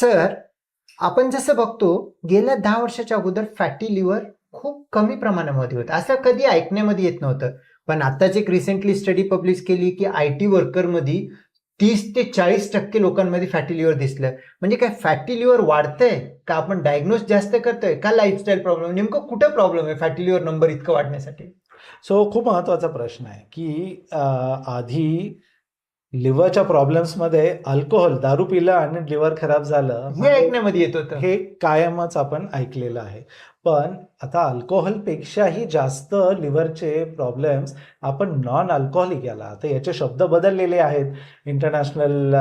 Sir आपण जसं बघतो गेल्या दहा वर्षाच्या अगोदर फॅटी लिव्हर खूप कमी प्रमाणामध्ये होतं. असं कधी ऐकण्यामध्ये येत नव्हतं. पण आत्ताच एक रिसेंटली स्टडी पब्लिश केली की आय टी वर्करमध्ये तीस ते चाळीस टक्के लोकांमध्ये फॅटी लिव्हर दिसलं. म्हणजे काय फॅटी लिव्हर वाढतंय का आपण डायग्नोज जास्त करतोय? का लाईफस्टाईल प्रॉब्लेम नेमकं कुठं प्रॉब्लेम आहे फॅटी लिव्हर नंबर इतकं वाढण्यासाठी? सो खूप महत्त्वाचा प्रश्न आहे की आधी लिव्हरच्या प्रॉब्लेम्समध्ये अल्कोहोल दारू पिलं आणि लिव्हर खराब झालं हे ऐकण्यामध्ये येत होतं. हे कायमच आपण ऐकलेलं आहे. पण आता अल्कोहोलपेक्षाही जास्त लिव्हरचे प्रॉब्लेम्स आपण नॉन अल्कोहोलिक याला. आता याचे शब्द बदललेले आहेत इंटरनॅशनल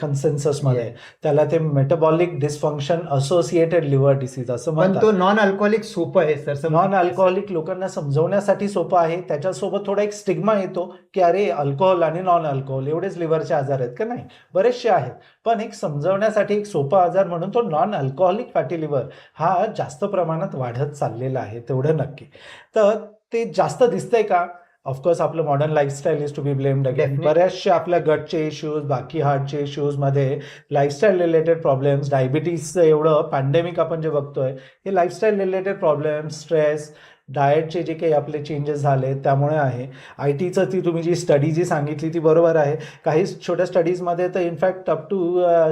कन्सेन्ससमध्ये त्याला ते metabolic dysfunction associated liver disease असं म्हणतात. तो नॉन अल्कोहोलिक सोपं आहे सर नॉन अल्कोहोलिक लोकांना समजवण्यासाठी सोपं आहे. त्याच्यासोबत थोडा एक स्टिग्मा येतो की अरे अल्कोहोल आणि नॉन अल्कोहोल एवढेच लिव्हरचे आजार आहेत का? नाही. बरेचसे आहेत. पण एक समजवण्यासाठी एक सोपा आजार म्हणून तो नॉन अल्कोहोलिक फॅटी लिव्हर हा जास्त प्रमाणात वाढत चाललेला आहे तेवढं नक्की. तर ते जास्त दिसतंय का? ऑफकोर्स आपलं modern lifestyle is to be blamed again. बऱ्याचशे आपल्या गटचे इश्यूज बाकी हार्टचे इश्यूजमध्ये लाईफस्टाईल रिलेटेड प्रॉब्लेम्स डायबिटीजचं एवढं पॅन्डेमिक आपण जे बघतोय हे लाईफस्टाईल रिलेटेड प्रॉब्लेम्स स्ट्रेस डाएटचे जे काही आपले चेंजेस झाले त्यामुळे आहे. आय टीचं ती तुम्ही जी स्टडी जी सांगितली ती बरोबर आहे. काही छोट्या स्टडीजमध्ये तर in fact up to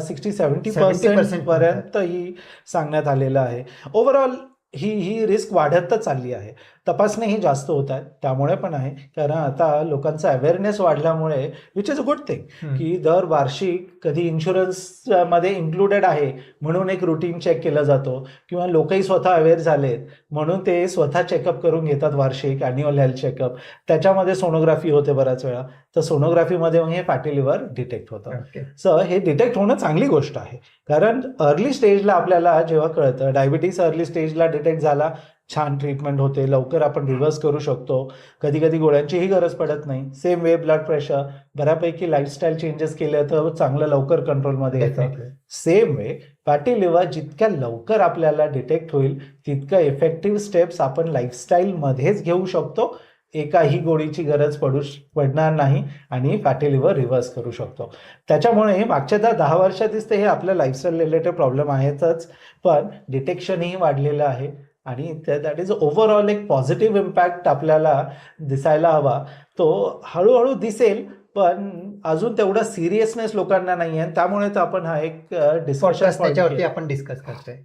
sixty seventy 70% percent पर्यंत ही सांगण्यात आलेलं आहे. ओव्हरऑल ही ही रिस्क वाढतच चालली आहे. तपासणी ही जास्त होत आहेत. त्यामुळे पण आहे. कारण आता लोकांचा अवेअरनेस वाढल्यामुळे which is a good thing. की दर वार्षिक कधी इन्शुरन्समध्ये इन्क्लुडेड आहे म्हणून एक रुटीन चेक केला जातो. किंवा लोकही स्वतः अवेअर झालेत म्हणून ते स्वतः चेकअप करून घेतात वार्षिक अॅन्युअल हेल्थ चेकअप त्याच्यामध्ये सोनोग्राफी होते बऱ्याच वेळा. तर सोनोग्राफीमध्ये मग हे फॅटी लिव्हर डिटेक्ट होतं. ओके सो हे डिटेक्ट होणं चांगली गोष्ट आहे. कारण अर्ली स्टेजला आपल्याला जेव्हा कळतं डायबिटीस अर्ली स्टेजला डिटेक्ट झाला छान ट्रीटमेंट होते लवकर आपण रिव्हर्स करू शकतो. कधी कधी गोळ्यांचीही गरज पडत नाही. सेम वे ब्लड प्रेशर बऱ्यापैकी लाईफस्टाईल चेंजेस केले तर चांगलं लवकर कंट्रोलमध्ये येतं. सेम वे फॅटी लिव्हर जितक्या लवकर आपल्याला डिटेक्ट होईल तितकं इफेक्टिव्ह स्टेप्स आपण लाईफस्टाईलमध्येच घेऊ शकतो. एकाही गोळीची गरज पडू पडणार नाही आणि फॅटी लिव्हर रिव्हर्स करू शकतो. त्याच्यामुळे मागच्या दहा दहा वर्षातच ते हे आपल्या लाईफस्टाईल रिलेटेड प्रॉब्लेम आहेतच पण डिटेक्शनही वाढलेलं आहे आणि दॅट इज ओव्हरऑल एक पॉझिटिव्ह इम्पॅक्ट आपल्याला दिसायला हवा. तो हळूहळू दिसेल पण अजून तेवढा सिरियसनेस लोकांना नाही आहे त्यामुळे तर आपण हा एक Podcast त्याच्यावरती डिस्कशन आपण डिस्कस करतोय.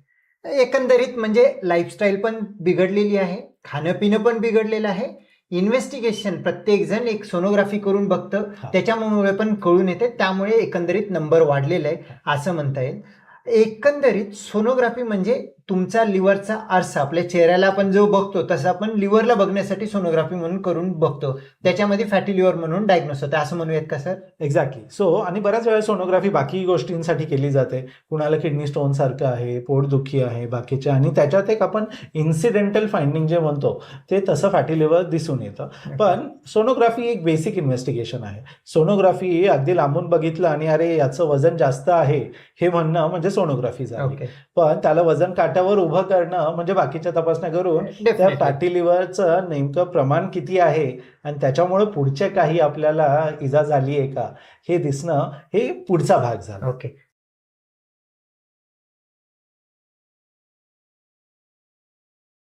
एकंदरीत म्हणजे लाईफस्टाईल पण बिघडलेली आहे खाणं पिणं पण बिघडलेलं आहे इन्व्हेस्टिगेशन प्रत्येक जण एक सोनोग्राफी करून बघतं. त्याच्यामुळे पण कळून येते. त्यामुळे एकंदरीत नंबर वाढलेला आहे असं म्हणता येईल. एकंदरीत सोनोग्राफी म्हणजे तुमचा लिव्हरचा आरसा आपल्या चेहऱ्याला आपण जो बघतो तसं आपण लिव्हरला बघण्यासाठी सोनोग्राफी म्हणून करून बघतो. त्याच्यामध्ये फॅटी लिव्हर म्हणून डायग्नोस होतं. असं म्हणूयात का सर एक्झॅक्टली सो आणि बऱ्याच वेळा सोनोग्राफी बाकी गोष्टींसाठी केली जाते. कुणाला किडनी स्टोन सारखं आहे पोटदुखी आहे बाकीचे आणि त्याच्यात एक आपण इन्सिडेंटल फाइंडिंग जे म्हणतो ते तसं फॅटी लिव्हर दिसून येतं. पण सोनोग्राफी एक बेसिक इन्व्हेस्टिगेशन आहे. सोनोग्राफी अगदी लांबून बघितलं आणि अरे याचं वजन जास्त आहे हे म्हणणं म्हणजे सोनोग्राफी झाली. पण त्याला वजन काट्यावर उभं करणं म्हणजे बाकीच्या तपासण्या करून त्या. फॅटी लिव्हरचं नेमकं प्रमाण किती आहे? आणि त्याच्यामुळे पुढचे काही आपल्याला इजा झाली आहे का? हे दिसणं हे पुढचा भाग झाला. ओके